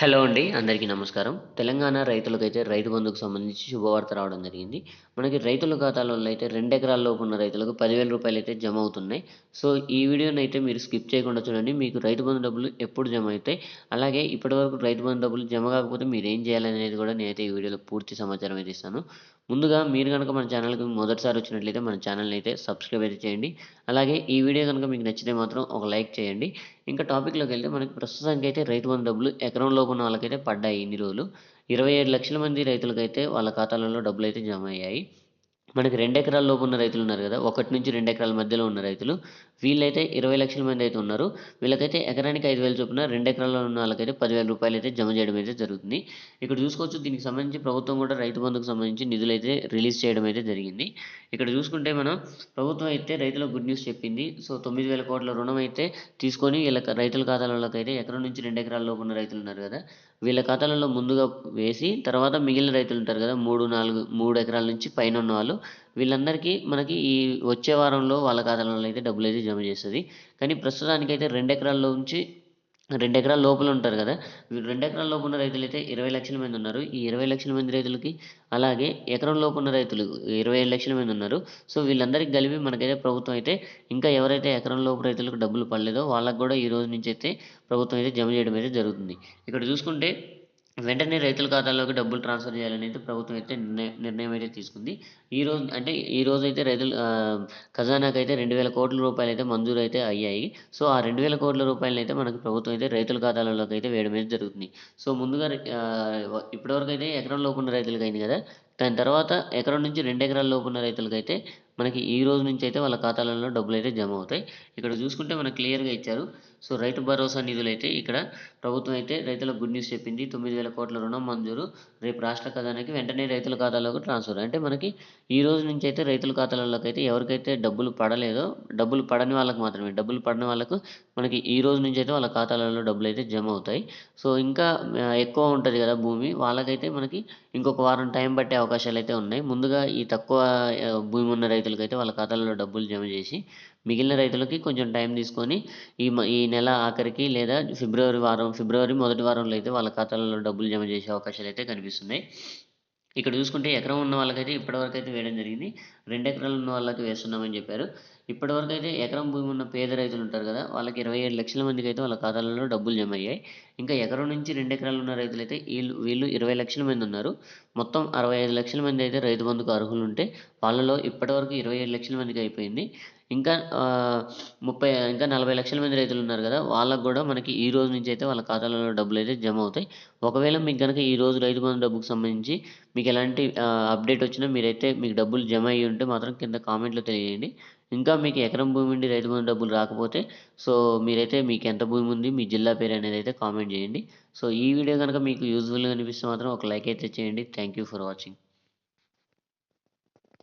Hello అండి అందరికీ నమస్కారం. తెలంగాణ రైతులకైతే రైతు బంధుకు సంబంధించి శుభవార్త రావడం జరిగింది. మనకి రైతుల ఖాతాలలో అయితే రెండు ఎకరాల లోపు ఉన్న రైతులకు పదివేల రూపాయలు అయితే జమ అవుతున్నాయి. సో ఈ వీడియోని అయితే మీరు స్కిప్ చేయకుండా చూడండి. మీకు రైతు బంధు డబ్బులు ఎప్పుడు జమ అవుతాయి? అలాగే ఇప్పటివరకు రైతు బంధు డబ్బులు జమ కాకపోతే మీరు ఏం చేయాలనేది కూడా నేనైతే ఈ వీడియోలో పూర్తి సమాచారం అయితే ఇస్తాను. ముందుగా మీరు కనుక మన ఛానల్కి మొదటిసారి వచ్చినట్లయితే మన ఛానల్ని అయితే సబ్స్క్రైబ్ అయితే చేయండి. అలాగే ఈ వీడియో కనుక మీకు నచ్చితే మాత్రం ఒక లైక్ చేయండి. ఇంకా టాపిక్లోకి వెళ్తే మనకి ప్రస్తుతానికి అయితే రైతు బంధు డబ్బులు ఎకరం లోపు ఉన్న వాళ్ళకైతే పడ్డాయి ఇన్ని రోజులు. ఇరవై ఏడు లక్షల మంది రైతులకైతే వాళ్ళ ఖాతాలలో డబ్బులు అయితే జమ అయ్యాయి. మనకి రెండు ఎకరాల లోపు ఉన్న రైతులు ఉన్నారు కదా ఒకటి నుంచి రెండు ఎకరాల మధ్యలో ఉన్న రైతులు వీళ్ళైతే ఇరవై లక్షల మంది అయితే ఉన్నారు. వీళ్ళకైతే ఎకరానికి ఐదు వేలు చొప్పున రెండు ఎకరాల్లో ఉన్న వాళ్ళకైతే పదివేల రూపాయలు అయితే జమ చేయడం అయితే జరుగుతుంది. ఇక్కడ చూసుకోవచ్చు దీనికి సంబంధించి ప్రభుత్వం కూడా రైతు బంధుకు సంబంధించి నిధులు అయితే రిలీజ్ చేయడం అయితే జరిగింది. ఇక్కడ చూసుకుంటే మనం ప్రభుత్వం అయితే రైతులకు గుడ్ న్యూస్ చెప్పింది. సో తొమ్మిది వేల కోట్ల రుణం అయితే తీసుకొని వీళ్ళ రైతుల ఖాతాలలోకి అయితే ఎకరం నుంచి రెండు ఎకరాల లోపు ఉన్న రైతులు ఉన్నారు కదా వీళ్ళ ఖాతాలలో ముందుగా వేసి తర్వాత మిగిలిన రైతులు ఉంటారు కదా మూడు నాలుగు మూడు ఎకరాల నుంచి పైన ఉన్న వాళ్ళు వీళ్ళందరికీ మనకి ఈ వచ్చే వారంలో వాళ్ళ ఖాతాలలో అయితే డబ్బులు అయితే జమ చేస్తుంది. కానీ ప్రస్తుతానికైతే రెండు ఎకరాల నుంచి రెండు ఎకరాల లోపల ఉంటారు కదా. రెండు ఎకరాల లోపు ఉన్న రైతులు అయితే ఇరవై లక్షల మంది ఉన్నారు. ఈ ఇరవై లక్షల మంది రైతులకి అలాగే ఎకరం లోపు ఉన్న రైతులు ఇరవై ఐదు లక్షల మంది ఉన్నారు. సో వీళ్ళందరికీ కలిపి మనకైతే ప్రభుత్వం అయితే ఇంకా ఎవరైతే ఎకరం లోపు రైతులకు డబ్బులు పడలేదో వాళ్ళకు కూడా ఈ రోజు నుంచి అయితే ప్రభుత్వం అయితే జమ చేయడం అయితే జరుగుతుంది. ఇక్కడ చూసుకుంటే వెంటనే రైతుల ఖాతాలోకి డబ్బులు ట్రాన్స్ఫర్ చేయాలని అయితే ప్రభుత్వం అయితే నిర్ణయం నిర్ణయం అయితే తీసుకుంది. ఈ రోజు అంటే ఈ రోజు అయితే రైతులు ఖజానాకి అయితే రెండు వేల కోట్ల రూపాయలు అయితే మంజూరు అయితే అయ్యాయి. సో ఆ రెండు వేల కోట్ల రూపాయలు అయితే మనకి ప్రభుత్వం అయితే రైతుల ఖాతాలలోకి అయితే వేయడం అయితే జరుగుతుంది. సో ముందుగా ఇప్పటివరకు అయితే ఎకరం లోపు ఉన్న రైతులకు అయింది కదా. దాని తర్వాత ఎకరం నుంచి రెండు ఎకరాల లోపు ఉన్న రైతులకైతే మనకి ఈ రోజు నుంచి అయితే వాళ్ళ ఖాతాలలో డబ్బులు అయితే జమ అవుతాయి. ఇక్కడ చూసుకుంటే మనకు క్లియర్గా ఇచ్చారు. సో రైతు భరోసా నిధులు అయితే ఇక్కడ ప్రభుత్వం అయితే రైతులకు గుడ్ న్యూస్ చెప్పింది. తొమ్మిది వేల కోట్ల రుణం మంజూరు. రేపు రాష్ట్ర ఖజానాకి వెంటనే రైతుల ఖాతాలోకి ట్రాన్స్ఫర్. అంటే మనకి ఈ రోజు నుంచి అయితే రైతుల ఖాతాలలోకి అయితే ఎవరికైతే డబ్బులు పడలేదో డబ్బులు పడని వాళ్ళకి మాత్రమే డబ్బులు పడని వాళ్ళకు మనకి ఈ రోజు నుంచి అయితే వాళ్ళ ఖాతాలలో డబ్బులు అయితే జమ అవుతాయి. సో ఇంకా ఎక్కువ ఉంటుంది కదా భూమి. వాళ్ళకైతే మనకి ఇంకొక వారం టైం పట్టే అవకాశాలు అయితే ఉన్నాయి. ముందుగా ఈ తక్కువ భూమి ఉన్న రైతులకైతే వాళ్ళ ఖాతాలలో డబ్బులు జమ చేసి మిగిలిన రైతులకి కొంచెం టైం తీసుకొని ఈ ఈ నెల ఆఖరికి లేదా ఫిబ్రవరి వారం ఫిబ్రవరి మొదటి వారంలో అయితే వాళ్ళ ఖాతాలలో డబ్బులు జమ చేసే అవకాశాలు అయితే కనిపిస్తున్నాయి. ఇక్కడ చూసుకుంటే ఎకరం ఉన్న వాళ్ళకైతే ఇప్పటివరకు అయితే వేయడం జరిగింది. రెండు ఎకరాలు ఉన్న వాళ్ళకి వేస్తున్నామని చెప్పారు. ఇప్పటివరకు అయితే ఎకరం భూమి ఉన్న పేద రైతులు ఉంటారు కదా వాళ్ళకి ఇరవై ఏడు లక్షల మందికి అయితే వాళ్ళ ఖాతాలలో డబ్బులు జమ అయ్యాయి. ఇంకా ఎకరం నుంచి రెండు ఎకరాలు ఉన్న రైతులు అయితే వీళ్ళు వీళ్ళు ఇరవై లక్షల మంది ఉన్నారు. మొత్తం అరవై ఐదు లక్షల మంది అయితే రైతు బంధుకు అర్హులు ఉంటే వాళ్ళలో ఇప్పటివరకు ఇరవై ఏడు లక్షల మందికి అయిపోయింది. ఇంకా ముప్పై ఇంకా నలభై లక్షల మంది రైతులు ఉన్నారు కదా వాళ్ళకు కూడా మనకి ఈ రోజు నుంచి అయితే వాళ్ళ ఖాతాలలో డబ్బులు అయితే జమ అవుతాయి. ఒకవేళ మీకు కనుక ఈ రోజు రైతు బంధు డబ్బుకు సంబంధించి మీకు ఎలాంటి అప్డేట్ వచ్చినా మీరైతే మీకు డబ్బులు జమ అయ్యి ఉంటే మాత్రం కింద కామెంట్లో తెలియజేయండి. ఇంకా మీకు ఎకరం భూమి నుండి రైతు బంధు డబ్బులు రాకపోతే సో మీరైతే మీకు ఎంత భూమి ఉంది మీ జిల్లా పేరు అనేది అయితే కామెంట్ చేయండి. సో ఈ వీడియో కనుక మీకు యూజ్ఫుల్గా అనిపిస్తే మాత్రం ఒక లైక్ అయితే చేయండి. Thank you for watching.